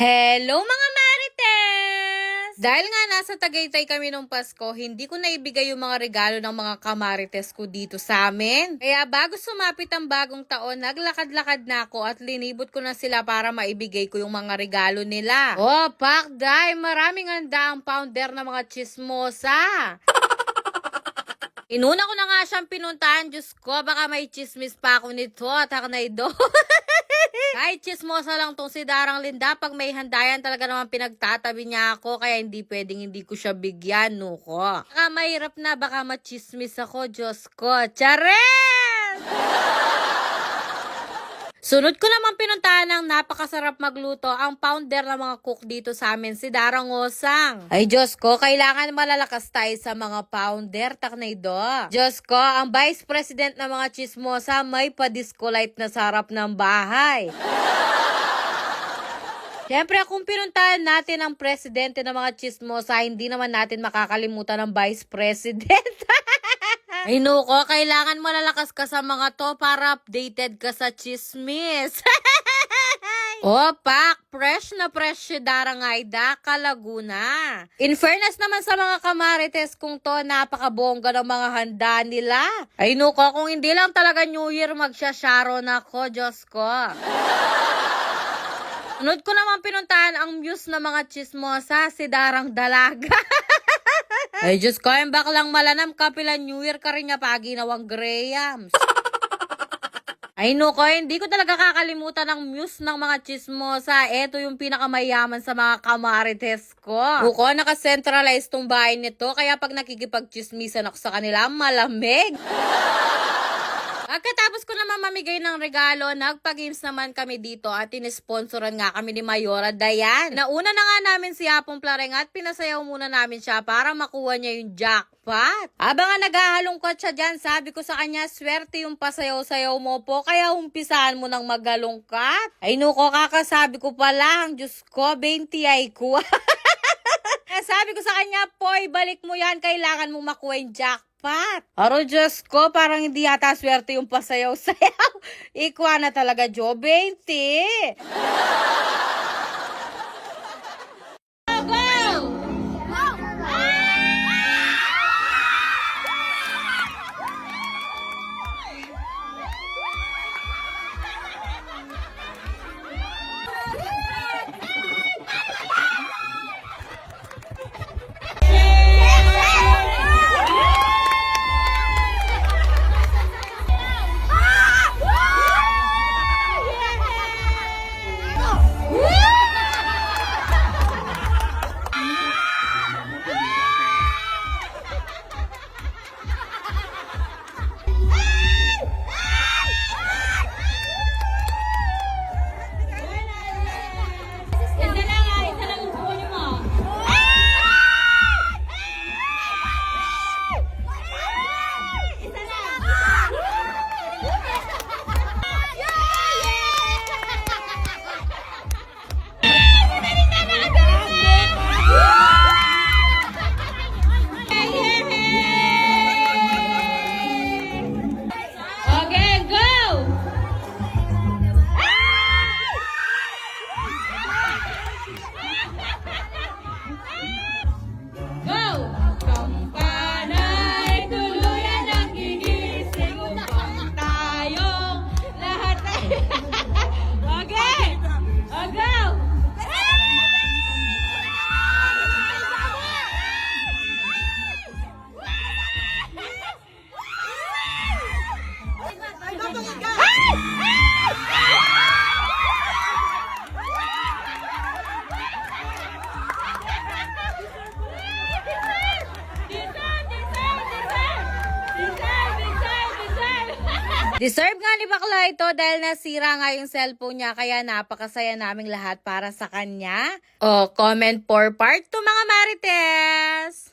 Hello mga! Dahil nga nasa Tagaytay kami nung Pasko, hindi ko naibigay yung mga regalo ng mga kamarites ko dito sa amin. Kaya bago sumapit ang bagong taon, naglakad-lakad na ako at linibot ko na sila para maibigay ko yung mga regalo nila. Oh, Pak Day, maraming handa ang founder ng mga chismosa. Inuna ko na nga siyang pinuntahan, Diyos ko, baka may chismis pa ako nito at haknay do. Kahit chismosa lang tong si Darang Linda, pag may handayan talaga naman pinagtatabi niya ako, kaya hindi pwedeng hindi ko siya bigyan, no ko. Baka mahirap na, baka machismis ako, Diyos ko. Chares! Sunod ko naman pinuntahan ng napakasarap magluto ang founder ng mga cook dito sa amin, si Darang Osang. Ay Diyos ko, kailangan malalakas tayo sa mga founder, taknay do. Diyos ko, ang vice president ng mga chismosa may pa-discolite na sa harap ng bahay. Siyempre, kung pinuntahan natin ang presidente ng mga chismosa, hindi naman natin makakalimutan ng vice president. Ay nuko, kailangan malalakas ka sa mga to para updated ka sa chismis. oh, pak, fresh na fresh si Darang Aida, Kalaguna. In fairness naman sa mga kamarites kung to, napakabongga ng mga handa nila. Ay nuko, kung hindi lang talaga New Year, magsya-sharon ako, Diyos ko. Sunod ko naman pinuntahan ang muse ng mga chismosa, si Darang Dalaga. Ay, Diyos ko, yung baklang malanam kapila New Year ka rin niya pa ginawang Grahams. Ay, no ko, hindi ko talaga kakalimutan ang muse ng mga chismosa. Ito yung pinakamayaman sa mga kamarites ko. Buko, nakacentralize tong bahay nito, kaya pag nakikipag-chismisan ako sa kanila, malamig. Mamigay ng regalo, nagpa-games naman kami dito at tinisponsoran nga kami ni Mayora Dayan. Nauna na nga namin si Apong Plareng at pinasayaw muna namin siya para makuha niya yung jackpot. Habang nga naghahalongkot siya dyan, sabi ko sa kanya, swerte yung pasayaw-sayaw mo po, kaya umpisahan mo ng magalongkat. Ay nuko, kakasabi ko pa lang, Diyos ko, 20 ay ko. Kaya sabi ko sa kanya, Poy, balik mo yan, kailangan mong makuha yung jackpot. Aro, Diyos ko, parang hindi yata swerte yung pasayaw-sayaw. Ikwa na talaga, Jo, 20. Deserve nga ni Bakla ito dahil nasira nga yung cellphone niya kaya napakasaya naming lahat para sa kanya. O, comment for part 2 mga Marites!